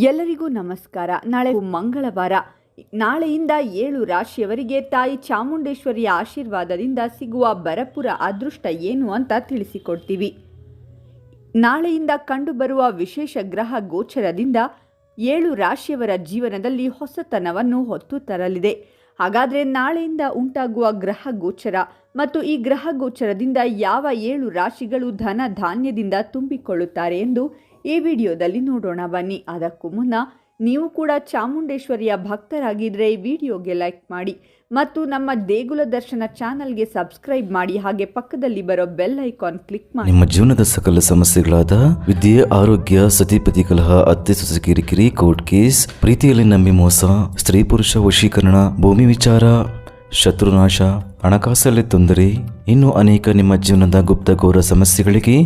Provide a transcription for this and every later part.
ಎಲ್ಲರಿಗೂ ನಮಸ್ಕಾರ. ನಾಳೆ ಮಂಗಳವಾರ. ನಾಳೆಯಿಂದ ಏಳು ರಾಶಿಯವರಿಗೆ ತಾಯಿ ಚಾಮುಂಡೇಶ್ವರಿಯ ಆಶೀರ್ವಾದದಿಂದ ಸಿಗುವ ಬರಪುರ ಅದೃಷ್ಟ ಏನು ಅಂತ ತಿಳಿಸಿಕೊಡ್ತೀವಿ. ನಾಳೆಯಿಂದ ಕಂಡುಬರುವ ವಿಶೇಷ ಗ್ರಹ ಗೋಚರದಿಂದ ಏಳು ರಾಶಿಯವರ ಜೀವನದಲ್ಲಿ ಹೊಸತನವನ್ನು ಹೊತ್ತು ತರಲಿದೆ. ಹಾಗಾದರೆ ನಾಳೆಯಿಂದ ಉಂಟಾಗುವ ಗ್ರಹ ಗೋಚರ ಮತ್ತು ಈ ಗ್ರಹ ಗೋಚರದಿಂದ ಯಾವ ಏಳು ರಾಶಿಗಳು ಧನ ಧಾನ್ಯದಿಂದ ತುಂಬಿಕೊಳ್ಳುತ್ತಾರೆ ಎಂದು ಈ ವಿಡಿಯೋದಲ್ಲಿ ನೋಡೋಣ. ಬನ್ನಿ, ಅದಕ್ಕೂ ಮುನ್ನ ನೀವು ಕೂಡ ಚಾಮುಂಡೇಶ್ವರಿಯ ಭಕ್ತರಾಗಿದ್ದರೆ ಈ ವಿಡಿಯೋಗೆ ಲೈಕ್ ಮಾಡಿ ಮತ್ತು ನಮ್ಮ ದೇಗುಲ ದರ್ಶನ ಚಾನಲ್ಗೆ ಸಬ್ಸ್ಕ್ರೈಬ್ ಮಾಡಿ. ಹಾಗೆ ಪಕ್ಕದಲ್ಲಿ ಬರೋ ಬೆಲ್ ಐಕಾನ್ ಕ್ಲಿಕ್ ಮಾಡಿ. ನಿಮ್ಮ ಜೀವನದ ಸಕಲ ಸಮಸ್ಯೆಗಳಾದ ವಿದ್ಯೆ, ಆರೋಗ್ಯ ಸತಿಪತಿ ಕಲಹ ಅತ್ತೆ, ಸೊಸೆ, ಕಿರಿಕಿರಿ, ಕೋರ್ಟ್ ಕೇಸ್, ಪ್ರೀತಿಯಲ್ಲಿ ನಂಬಿ ಮೋಸ, ಸ್ತ್ರೀ ಪುರುಷ ವಶೀಕರಣ, ಭೂಮಿ ವಿಚಾರ, ಶತ್ರುನಾಶ, ಹಣಕಾಸಲ್ಲಿ ತೊಂದರೆ, ಇನ್ನೂ ಅನೇಕ ನಿಮ್ಮ ಜೀವನದ ಗುಪ್ತ ಘೋರ ಸಮಸ್ಯೆಗಳಿಗೆ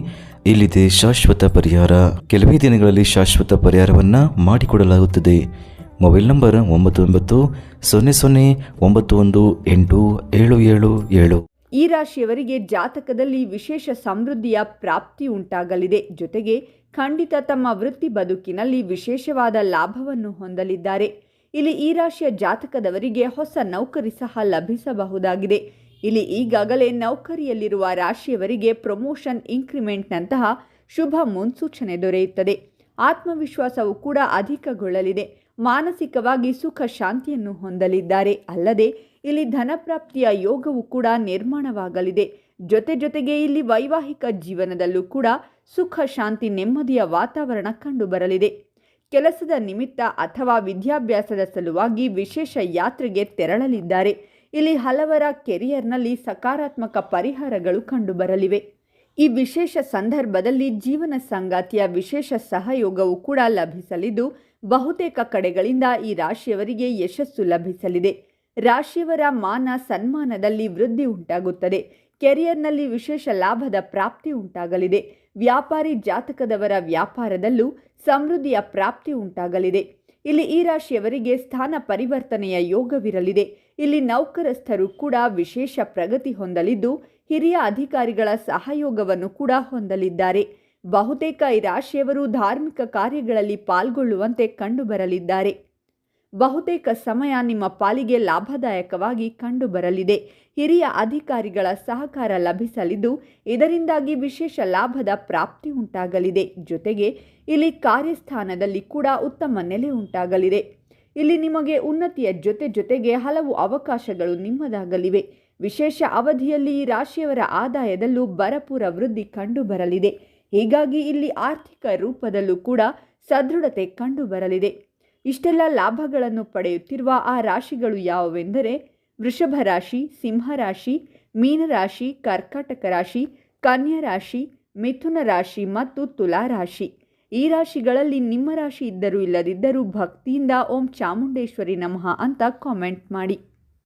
ಇಲ್ಲಿದೆ ಶಾಶ್ವತ ಪರಿಹಾರ. ಕೆಲವೇ ದಿನಗಳಲ್ಲಿ ಶಾಶ್ವತ ಪರಿಹಾರವನ್ನು ಮಾಡಿಕೊಡಲಾಗುತ್ತದೆ. ಮೊಬೈಲ್ ನಂಬರ್ ಒಂಬತ್ತು ಒಂಬತ್ತು ಸೊನ್ನೆ ಸೊನ್ನೆ ಒಂಬತ್ತು ಒಂದು ಎಂಟು ಏಳು ಏಳು ಏಳು. ಈ ರಾಶಿಯವರಿಗೆ ಜಾತಕದಲ್ಲಿ ವಿಶೇಷ ಸಮೃದ್ಧಿಯ ಪ್ರಾಪ್ತಿ ಉಂಟಾಗಲಿದೆ. ಜೊತೆಗೆ ಖಂಡಿತ ತಮ್ಮ ವೃತ್ತಿ ಬದುಕಿನಲ್ಲಿ ವಿಶೇಷವಾದ ಲಾಭವನ್ನು ಹೊಂದಲಿದ್ದಾರೆ. ಇಲ್ಲಿ ಈ ರಾಶಿಯ ಜಾತಕದವರಿಗೆ ಹೊಸ ನೌಕರಿ ಸಹ ಲಭಿಸಬಹುದಾಗಿದೆ. ಇಲ್ಲಿ ಈಗಾಗಲೇ ನೌಕರಿಯಲ್ಲಿರುವ ರಾಶಿಯವರಿಗೆ ಪ್ರಮೋಷನ್ ಇನ್ಕ್ರಿಮೆಂಟ್ನಂತಹ ಶುಭ ಮುನ್ಸೂಚನೆ ದೊರೆಯುತ್ತದೆ. ಆತ್ಮವಿಶ್ವಾಸವು ಕೂಡ ಅಧಿಕಗೊಳ್ಳಲಿದೆ. ಮಾನಸಿಕವಾಗಿ ಸುಖ ಶಾಂತಿಯನ್ನು ಹೊಂದಲಿದ್ದಾರೆ. ಅಲ್ಲದೆ ಇಲ್ಲಿ ಧನಪ್ರಾಪ್ತಿಯ ಯೋಗವು ಕೂಡ ನಿರ್ಮಾಣವಾಗಲಿದೆ. ಜೊತೆ ಜೊತೆಗೆ ಇಲ್ಲಿ ವೈವಾಹಿಕ ಜೀವನದಲ್ಲೂ ಕೂಡ ಸುಖ, ಶಾಂತಿ, ನೆಮ್ಮದಿಯ ವಾತಾವರಣ ಕಂಡುಬರಲಿದೆ. ಕೆಲಸದ ನಿಮಿತ್ತ ಅಥವಾ ವಿದ್ಯಾಭ್ಯಾಸದ ಸಲುವಾಗಿ ವಿಶೇಷ ಯಾತ್ರೆಗೆ ತೆರಳಲಿದ್ದಾರೆ. ಇಲ್ಲಿ ಹಲವರ ಕೆರಿಯರ್ನಲ್ಲಿ ಸಕಾರಾತ್ಮಕ ಪರಿಹಾರಗಳು ಕಂಡುಬರಲಿವೆ. ಈ ವಿಶೇಷ ಸಂದರ್ಭದಲ್ಲಿ ಜೀವನ ಸಂಗಾತಿಯ ವಿಶೇಷ ಸಹಯೋಗವು ಕೂಡ ಲಭಿಸಲಿದ್ದು, ಬಹುತೇಕ ಕಡೆಗಳಿಂದ ಈ ರಾಶಿಯವರಿಗೆ ಯಶಸ್ಸು ಲಭಿಸಲಿದೆ. ರಾಶಿಯವರ ಮಾನ ಸನ್ಮಾನದಲ್ಲಿ ವೃದ್ಧಿ ಉಂಟಾಗುತ್ತದೆ. ಕೆರಿಯರ್ನಲ್ಲಿ ವಿಶೇಷ ಲಾಭದ ಪ್ರಾಪ್ತಿ ಉಂಟಾಗಲಿದೆ. ವ್ಯಾಪಾರಿ ಜಾತಕದವರ ವ್ಯಾಪಾರದಲ್ಲೂ ಸಮೃದ್ಧಿಯ ಪ್ರಾಪ್ತಿ ಉಂಟಾಗಲಿದೆ. ಇಲ್ಲಿ ಈ ರಾಶಿಯವರಿಗೆ ಸ್ಥಾನ ಪರಿವರ್ತನೆಯ ಯೋಗವಿರಲಿದೆ. ಇಲ್ಲಿ ನೌಕರಸ್ಥರು ಕೂಡ ವಿಶೇಷ ಪ್ರಗತಿ ಹೊಂದಲಿದ್ದು, ಹಿರಿಯ ಅಧಿಕಾರಿಗಳ ಸಹಯೋಗವನ್ನು ಕೂಡ ಹೊಂದಲಿದ್ದಾರೆ. ಬಹುತೇಕ ಈ ರಾಶಿಯವರು ಧಾರ್ಮಿಕ ಕಾರ್ಯಗಳಲ್ಲಿ ಪಾಲ್ಗೊಳ್ಳುವಂತೆ ಕಂಡುಬರಲಿದ್ದಾರೆ. ಬಹುತೇಕ ಸಮಯ ನಿಮ್ಮ ಪಾಲಿಗೆ ಲಾಭದಾಯಕವಾಗಿ ಕಂಡುಬರಲಿದೆ. ಹಿರಿಯ ಅಧಿಕಾರಿಗಳ ಸಹಕಾರ ಲಭಿಸಲಿದ್ದು, ಇದರಿಂದಾಗಿ ವಿಶೇಷ ಲಾಭದ ಪ್ರಾಪ್ತಿ ಉಂಟಾಗಲಿದೆ. ಜೊತೆಗೆ, ಇಲ್ಲಿ ಕಾರ್ಯಸ್ಥಾನದಲ್ಲಿ ಕೂಡ ಉತ್ತಮ ನೆಲೆ ಉಂಟಾಗಲಿದೆ. ಇಲ್ಲಿ ನಿಮಗೆ ಉನ್ನತಿಯ ಜೊತೆ ಜೊತೆಗೆ ಹಲವು ಅವಕಾಶಗಳು ನಿಮ್ಮದಾಗಲಿವೆ. ವಿಶೇಷ ಅವಧಿಯಲ್ಲಿ ಈ ರಾಶಿಯವರ ಆದಾಯದಲ್ಲೂ ಭರಪೂರ ವೃದ್ಧಿ ಕಂಡುಬರಲಿದೆ. ಹೀಗಾಗಿ ಇಲ್ಲಿ ಆರ್ಥಿಕ ರೂಪದಲ್ಲೂ ಕೂಡ ಸದೃಢತೆ ಕಂಡುಬರಲಿದೆ. ಇಷ್ಟೆಲ್ಲ ಲಾಭಗಳನ್ನು ಪಡೆಯುತ್ತಿರುವ ಆ ರಾಶಿಗಳು ಯಾವುವೆಂದರೆ ವೃಷಭ ರಾಶಿ ಸಿಂಹರಾಶಿ ಮೀನರಾಶಿ ಕರ್ಕಾಟಕ ರಾಶಿ, ಕನ್ಯಾ ರಾಶಿ, ಮಿಥುನ ರಾಶಿ ಮತ್ತು ತುಲಾ ರಾಶಿ. ಈ ರಾಶಿಗಳಲ್ಲಿ ನಿಮ್ಮ ರಾಶಿ ಇದ್ದರೂ ಇಲ್ಲದಿದ್ದರೂ ಭಕ್ತಿಯಿಂದ ಓಂ ಚಾಮುಂಡೇಶ್ವರಿ ನಮಃ ಅಂತ ಕಾಮೆಂಟ್ ಮಾಡಿ.